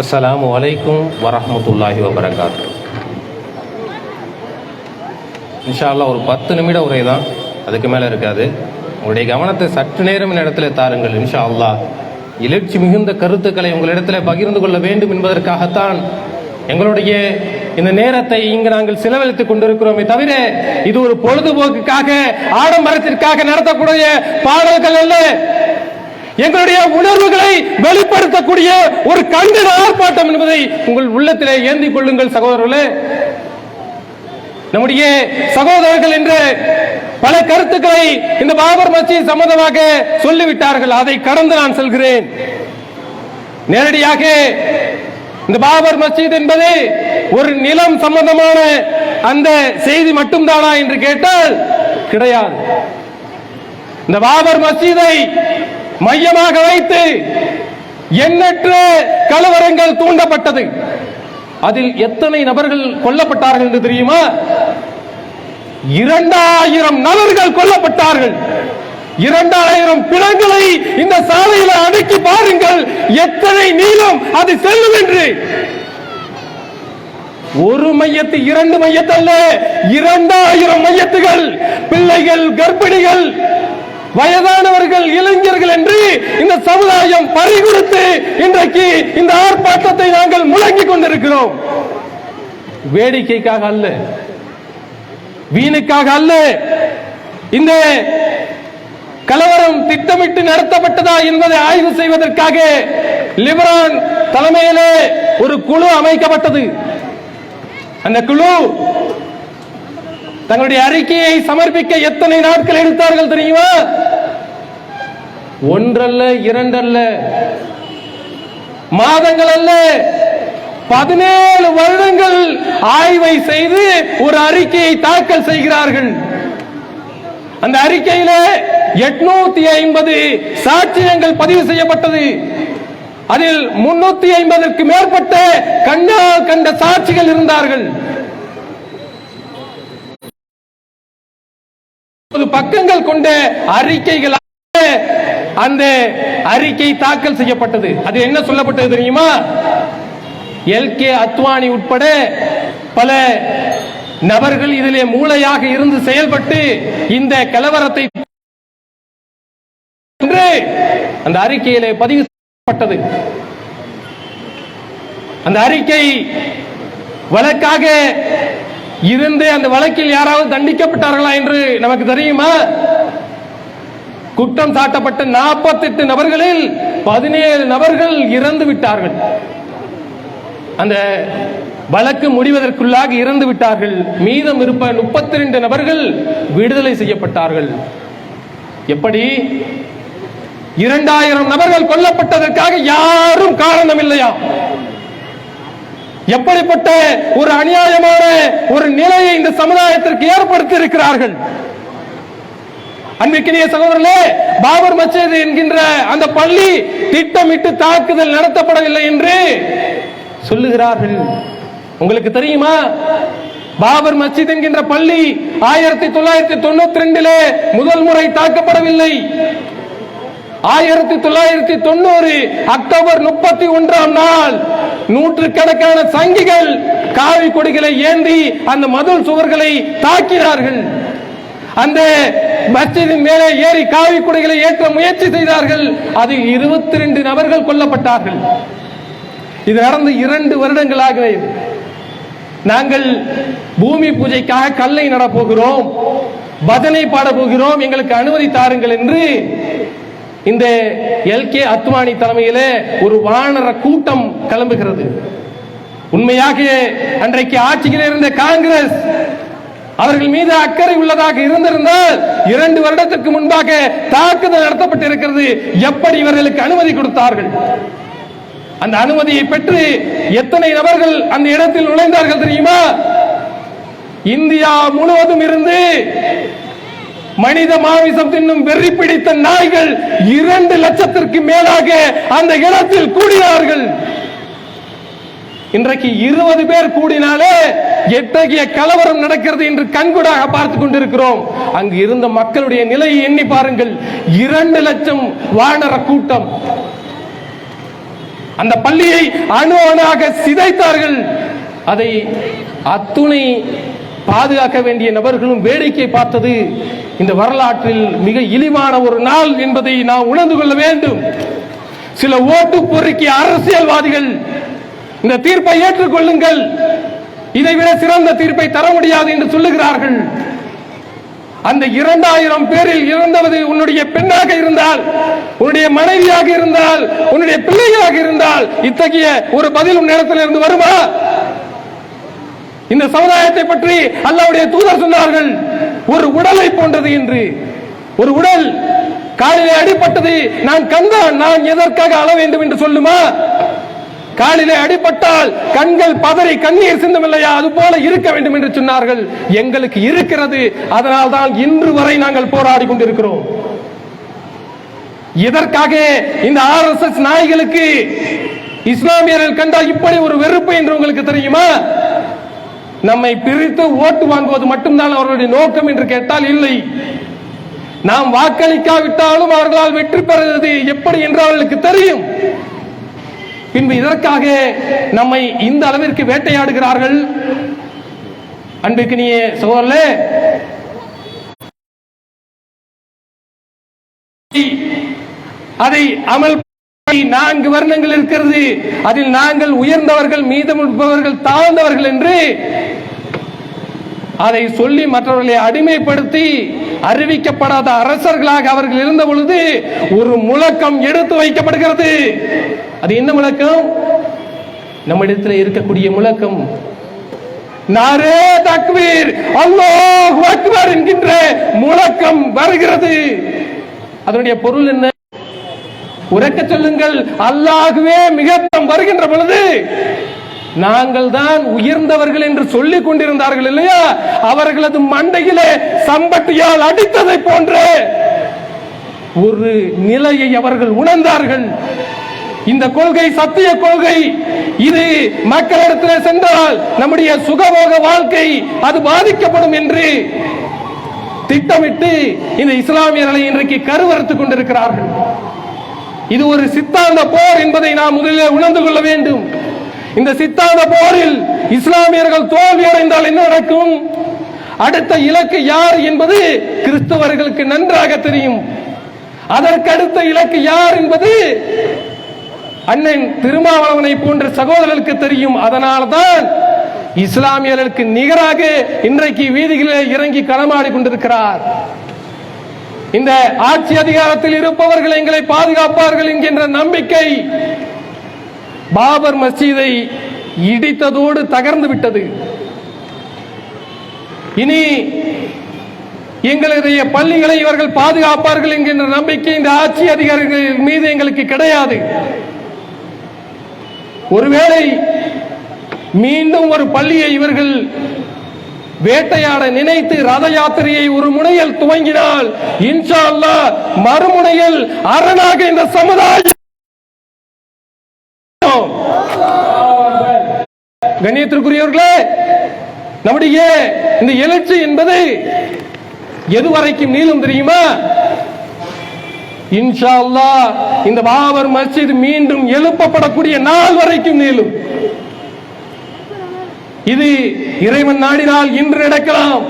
அஸ்ஸலாமு அலைக்கும் வரஹ்மத்துல்லாஹி வபரகாத்து. இன்ஷா அல்லாஹ் ஒரு பத்து நிமிட உரை தான். அதுக்கு மேலே இருக்காது. உங்களுடைய கவனத்தை சற்று நேரம் இடத்துல தாருங்கள் இன்ஷா அல்லாஹ் எழுச்சி மிகுந்த கருத்துக்களை உங்களிடத்தில் பகிர்ந்து கொள்ள வேண்டும் என்பதற்காகத்தான் எங்களுடைய இந்த நேரத்தை இங்கு நாங்கள் செலவழித்துக் கொண்டிருக்கிறோமே தவிர இது ஒரு பொழுதுபோக்குக்காக ஆடம்பரத்திற்காக நடத்தக்கூடிய பாடல்கள் அல்ல. எங்களுடைய உணர்வுகளை வெளிப்படுத்தக்கூடிய ஒரு கண்டன ஆர்ப்பாட்டம் என்பதை உங்கள் உள்ளத்திலே ஏந்திக் கொள்ளுங்கள் சகோதரர்களே. நம்முடைய சகோதரர்கள் என்று பல கருத்துக்களை இந்த பாபர் மசீத் சம்பந்தமாக சொல்லிவிட்டார்கள். அதை கடந்து நான் செல்கிறேன். நேரடியாக இந்த பாபர் மசீத் என்பது ஒரு நிலம் சம்பந்தமான அந்த செய்தி மட்டும்தானா என்று கேட்டால் கிடையாது. இந்த பாபர் மசீதை மையமாக வைத்து எண்ணற்ற கலவரங்கள் தூண்டப்பட்டது. அதில் எத்தனை நபர்கள் கொல்லப்பட்டார்கள் என்று தெரியுமா? இரண்டாயிரம் நபர்கள் கொல்லப்பட்டார்கள். இரண்டாயிரம் பிணங்களை இந்த சாலையில அடுக்கி பாருங்கள். எத்தனை நீளம் அது செல்லும் என்று. ஒரு மையத்து இரண்டு மையத்தல்ல இரண்டாயிரம் மையத்துகள் பிள்ளைகள் கர்ப்பிணிகள் வயதானவர்கள் இளைஞர்கள் என்று இந்த சமுதாயம் பறிகொடுத்து இன்றைக்கு இந்த ஆர்ப்பாட்டத்தை நாங்கள் முழங்கிக் கொண்டிருக்கிறோம். வேடிக்கைக்காக அல்ல வீணுக்காக அல்ல. இந்த கலவரம் திட்டமிட்டு நடத்தப்பட்டதா என்பதை ஆய்வு செய்வதற்காக லிபரான் தலைமையிலே ஒரு குழு அமைக்கப்பட்டது. அந்த குழு தங்களுடைய அறிக்கையை சமர்ப்பிக்க எத்தனை நாட்கள் எடுத்தார்கள் தெரியுமா? ஒன்றல்ல இரண்டல்ல மாதங்கள் அல்ல பதினேழு வருடங்கள் ஆய்வை செய்து ஒரு அறிக்கையை தாக்கல் செய்கிறார்கள். அந்த அறிக்கையில எட்நூத்தி ஐம்பது சாட்சியங்கள் பதிவு செய்யப்பட்டது. அதில் முன்னூத்தி ஐம்பதற்கு மேற்பட்ட கண்ணா கண்ட சாட்சிகள் இருந்தார்கள். பக்கங்கள் கொண்ட அறிக்கைகள் அந்த அறிக்கை தாக்கல் செய்யப்பட்டது. அது என்ன சொல்லப்பட்டது தெரியுமா? எல் கே அத்வானி உட்பட பல நபர்கள் இதிலே மூளையாக இருந்து செயல்பட்டு இந்த கலவரத்தை அந்த அறிக்கையிலே பதிவு செய்யப்பட்டது. அந்த அறிக்கை வழக்காக இருந்து அந்த வழக்கில் யாராவது தண்டிக்கப்பட்டார்களா என்று நமக்கு தெரியுமா? குற்றம் சாட்டப்பட்ட 48 நபர்களில் பதினேழு நபர்கள் இறந்து விட்டார்கள். அந்த வழக்கு முடிவதற்குள்ளாக இறந்து விட்டார்கள். மீதம் இருப்ப 32 நபர்கள் விடுதலை செய்யப்பட்டார்கள். எப்படி? இரண்டாயிரம் நபர்கள் கொல்லப்பட்டதற்காக யாரும் காரணம் இல்லையா எப்படிப்பட்ட ஒரு அநியாயமான ஒரு நிலையை இந்த சமுதாயத்திற்கு ஏற்படுத்தி இருக்கிறார்கள் அன்பிற்கினிய சகோதரர்களே பாபர் மச்சேது என்கின்ற அந்த பள்ளி திட்டமிட்டு தாக்குதல் நடத்தப்படவில்லை என்று சொல்லுகிறார்கள். உங்களுக்கு தெரியுமா? பாபர் மஸ்ஜித் என்கின்ற பள்ளி ஆயிரத்தி தொள்ளாயிரத்தி தொண்ணூத்தி ரெண்டிலே முதல் முறை தாக்கப்படவில்லை. ஆயிரத்தி தொள்ளாயிரத்தி தொண்ணூறு அக்டோபர் முப்பத்தி ஒன்றாம் நாள் நூற்றுக்கணக்கான சங்கிகள் காவி கொடிகளை ஏந்தி அந்த மதுள் சுவர்களை தாக்கினார்கள். அந்த மஸ்ஜிதின் மேலே ஏறி காவி கொடிகளை ஏற்ற முயற்சி செய்தார்கள். அதில் இருபத்தி ரெண்டு நபர்கள் கொல்லப்பட்டார்கள். இது நடந்து இரண்டு வருடங்களாக நாங்கள் பூமி பூஜைக்காக கல்லை நடப்போகிறோம் பஜனை பாட போகிறோம். எங்களுக்கு அனுமதி தாருங்கள் என்று இந்த எல் கே அத்வானி தலைமையிலே ஒரு வானர கூட்டம் கிளம்புகிறது. உண்மையாக அன்றைக்கு ஆட்சியில் இருந்த காங்கிரஸ் அவர்கள் மீது அக்கறை உள்ளதாக இருந்திருந்தால் இரண்டு வருடத்திற்கு முன்பாக தாக்குதல் நடத்தப்பட்டிருக்கிறது. எப்படி இவர்களுக்கு அனுமதி கொடுத்தார்கள்? அந்த அனுமதியை பெற்று எத்தனை நபர்கள் அந்த இடத்தில் நுழைந்தார்கள் தெரியுமா? இந்தியா முழுவதும் இருந்து மனித மாமிசம் தின்னும் வெறி பிடித்த நாய்கள் இரண்டு லட்சத்திற்கு மேலாக அந்த இடத்தில் கூடினார்கள். இன்றைக்கு இருபது பேர் கூடினாலே எத்தகைய கலவரம் நடக்கிறது என்று கண்கூடாக பார்த்து கொண்டிருக்கிறோம். அங்கு இருந்த மக்களுடைய நிலையை எண்ணி பாருங்கள். இரண்டு லட்சம் வானர கூட்டம். அந்த பள்ளியை அணு அணுவாக சிதைத்தார்கள். அதை அத்துணை பாதுகாக்க வேண்டிய நபர்களும் வேடிக்கை பார்த்தது. இந்த வரலாற்றில் மிக இழிவான ஒரு நாள் என்பதை நாம் உணர்ந்து கொள்ள வேண்டும். சில ஓட்டு பொறுக்கிய அரசியல்வாதிகள் இந்த தீர்ப்பை ஏற்றுக்கொள்ளுங்கள். இதைவிட சிறந்த தீர்ப்பை தர முடியாது என்று சொல்லுகிறார்கள். அந்த இரண்டாயிரம் பேரில் இறந்தவது உன்னுடைய பெண்ணாக இருந்தால் உன்னுடைய மனைவியாக இருந்தால் உன்னுடைய பிள்ளைகளாக இருந்தால் இத்தகைய ஒரு பதில் உன் இருந்து வருமா? இந்த சமுதாயத்தை பற்றி அல்லாவுடைய தூதர் சொன்னார்கள். ஒரு உடலை போன்றது என்று ஒரு உடல் காலிலே அடிபட்டது நான் கண்டான் நான் எதற்காக அள வேண்டும் என்று சொல்லுமா? காலிலே அடிபட்டால் கண்கள் பதறி கண்ணீர் சிந்தும் இல்லையா? அது போல இருக்க வேண்டும் என்று சொன்னார்கள். எங்களுக்கு இருக்கிறது. அதனால் தான் இன்று வரை நாங்கள் போராடி கொண்டிருக்கிறோம். இதற்காக இந்த ஆர் எஸ் எஸ் நாய்களுக்கு இஸ்லாமியர்கள் கண்டால் இப்படி ஒரு வெறுப்பு என்று உங்களுக்கு தெரியுமா? நம்மை பிரித்து ஓட்டு வாங்குவது மட்டும்தான் அவர்களுடைய நோக்கம் என்று கேட்டால் இல்லை. நாம் வாக்களிக்காவிட்டாலும் அவர்களால் வெற்றி பெறுவது எப்படி என்று அவர்களுக்கு தெரியும். பின்பு இதற்காக நம்மை இந்த அளவிற்கு வேட்டையாடுகிறார்கள். அன்பிற்கினிய சகோதரர்களே அதை அமல் நான்கு வர்ணங்கள் இருக்கிறது. அதில் நாங்கள் உயர்ந்தவர்கள் மீதம் மீதமுள்ளவர்கள் தாழ்ந்தவர்கள் என்று அதை சொல்லி மற்றவர்களை அடிமைப்படுத்தி அறிவிக்கப்படாத அரசர்களாக அவர்கள் இருந்த பொழுது ஒரு முழக்கம் எடுத்து வைக்கப்படுகிறது. அது என்ன முழக்கம்? நம்மிடத்தில் இருக்கக்கூடிய முழக்கம். நாரே தக்வீர் அல்லாஹ் அக்பர் என்கின்ற முழக்கம் வருகிறது. அதனுடைய பொருள் என்ன? உறக்க சொல்லுங்கள். அல்லாகவே மிகத்தம் வருகின்ற பொழுது நாங்கள் தான் உயர்ந்தவர்கள் என்று சொல்லிக் கொண்டிருந்தார்கள் இல்லையா? அவர்களது மண்டையிலே சம்பட்டியால் அடித்ததை போன்ற ஒரு நிலையை அவர்கள் உணர்ந்தார்கள். இந்த கொள்கை சத்திய கொள்கை. இது மக்களிடத்தில் சென்றால் நம்முடைய சுகபோக வாழ்க்கை அது பாதிக்கப்படும் என்று திட்டமிட்டு இந்த இஸ்லாமியர்களை இன்றைக்கு கருவறுத்துக் கொண்டிருக்கிறார்கள். இது ஒரு சித்தாந்த போர் என்பதை நாம் முதலில் உணர்ந்து கொள்ள வேண்டும். இந்த சித்தாந்த போரில் இஸ்லாமியர்கள் தோல்வி அடைந்தால் என்ன நடக்கும்? அடுத்த இலக்கு யார் என்பது கிறிஸ்தவர்களுக்கு நன்றாக தெரியும். அதற்கு அடுத்த இலக்கு யார் என்பது அண்ணன் திருமாவளவனை போன்ற சகோதரர்களுக்கு தெரியும். அதனால்தான் இஸ்லாமியர்களுக்கு நிகராக இன்றைக்கு வீதிகளில் இறங்கி களமாடி கொண்டிருக்கிறார். இந்த ஆட்சி அதிகாரத்தில் இருப்பவர்கள் எங்களை பாதுகாப்பார்கள் என்கின்ற நம்பிக்கை பாபர் மசீதை இடித்ததோடு தகர்ந்து விட்டது. இனி எங்களுடைய பள்ளிகளை இவர்கள் பாதுகாப்பார்கள் என்கின்ற நம்பிக்கை இந்த ஆட்சி அதிகாரிகள் மீது எங்களுக்கு கிடையாது. ஒருவேளை மீண்டும் ஒரு பள்ளியை இவர்கள் வேட்டையாட நினைத்து ரத யாத்திரையை ஒரு முனையில் துவங்கினால் இன்ஷா அல்லாஹ் மறுமுனையில் அரணாக இந்த சமுதாயம் கண்ணியத்திற்குரியவர்களே நம்முடைய இந்த எழுச்சி என்பது எதுவரைக்கும் நீளும் தெரியுமா? இன்ஷா அல்லாஹ் இந்த பாபர் மஸ்ஜித் மீண்டும் எழுப்பப்படக்கூடிய நாள் வரைக்கும் நீளும். இது இறைவன் நாடினால் இன்று நடக்கலாம்.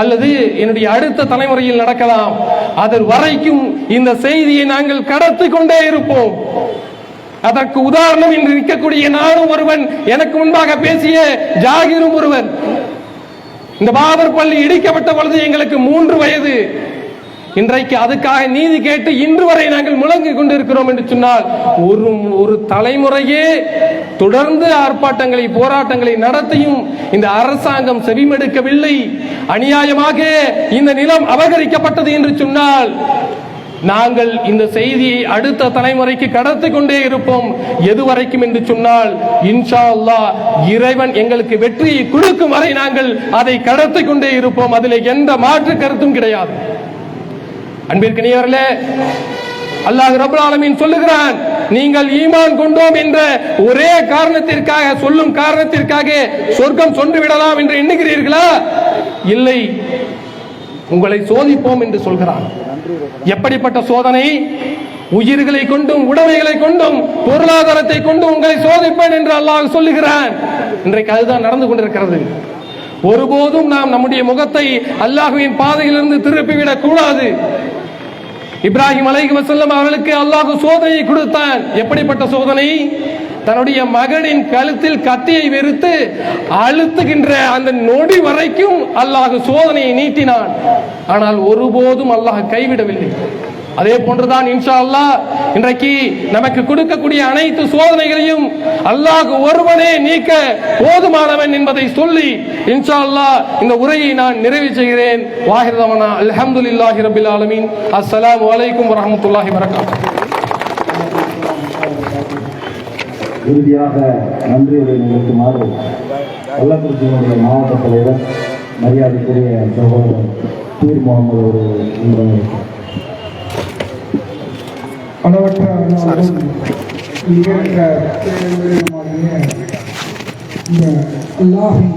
அல்லது என்னுடைய அடுத்த தலைமுறையில் நடக்கலாம். அதன் வரைக்கும் இந்த செய்தியை நாங்கள் கடத்தி கொண்டே இருப்போம். அதற்கு உதாரணம் இன்று நிற்கக்கூடிய நானும் ஒருவன் எனக்கு முன்பாக பேசிய ஜாகிரும் ஒருவன். இந்த பாபர் பள்ளி இடிக்கப்பட்ட பொழுது எங்களுக்கு மூன்று வயது. இன்றைக்கு அதுக்காக நீதி கேட்டு இன்று வரை நாங்கள் முழங்கிக் கொண்டிருக்கிறோம் என்று சொன்னால் ஒரு ஒரு தலைமுறையே தொடர்ந்து ஆர்ப்பாட்டங்களை போராட்டங்களை நடத்தியும் இந்த அரசாங்கம் செவிமெடுக்கவில்லை. அநியாயமாக இந்த நிலம் அபகரிக்கப்பட்டது என்று சொன்னால் நாங்கள் இந்த செய்தியை அடுத்த தலைமுறைக்கு கடத்தி கொண்டே இருப்போம். எதுவரைக்கும் என்று சொன்னால் இன்ஷா அல்லாஹ் இறைவன் எங்களுக்கு வெற்றியை கொடுக்கும் வரை நாங்கள் அதை கடத்தி கொண்டே இருப்போம். அதில் எந்த மாற்று கருத்தும் கிடையாது. அன்பிற்கினியவர்களே அல்லாஹ் ரபுல் ஆலமீன் சொல்லுகிறான் நீங்கள் ஈமான் கொண்டோம் என்ற ஒரே காரணத்திற்காக சொல்லும் காரணத்திற்காக சொர்க்கம் சொன்று விடலாம் என்று எண்ணுகிறீர்களா? இல்லை உங்களை சோதிப்போம் என்று சொல்கிறான். எப்படிப்பட்ட சோதனை? உயிர்களை கொண்டும் உடமைகளை கொண்டும் பொருளாதாரத்தை கொண்டும் உங்களை சோதிப்பேன் என்று அல்லாஹ் சொல்லுகிறான். இன்றைக்கு அதுதான் நடந்து கொண்டிருக்கிறது. ஒருபோதும் நாம் நம்முடைய முகத்தை அல்லாஹுவின் பாதையிலிருந்து திருப்பிவிடக் கூடாது. இப்ராஹிம் அலைஹி வசல்லம் அவர்களுக்கு அல்லாஹு சோதனையை கொடுத்தான். எப்படிப்பட்ட சோதனை? தன்னுடைய மகனின் கழுத்தில் கத்தியை வெறுத்து அழுத்துகின்ற அந்த நொடி வரைக்கும் அல்லாஹு சோதனையை நீட்டினான். ஆனால் ஒருபோதும் அல்லாஹ் கைவிடவில்லை. அதே போன்றுதான் இன்ஷா அல்லா இன்றைக்கு நமக்கு கொடுக்கக்கூடிய அனைத்து சோதனைகளையும் அல்லாஹ் ஒருவனே நீக்க போதுமானவன் என்பதை சொல்லி இன்ஷா அல்லா இந்த உரையை நான் நிறைவு செய்கிறேன். வாஹிரதமனா அல்ஹம்துலில்லாஹி ரபில் ஆலமீன். அஸ்ஸலாமு வலைக்கும் வரமத்துல்லாஹி வரகாத்துஹு இறுதியாக நன்றியுரை நிகழ்த்துமாறு கள்ளக்குறிச்சியினுடைய மாவட்ட தலைவர் மரியாதைக்குரிய சகோதரர் பீர் முகமது ஒரு அளவற்ற அருளாளரும் இந்த அல்லாஹின்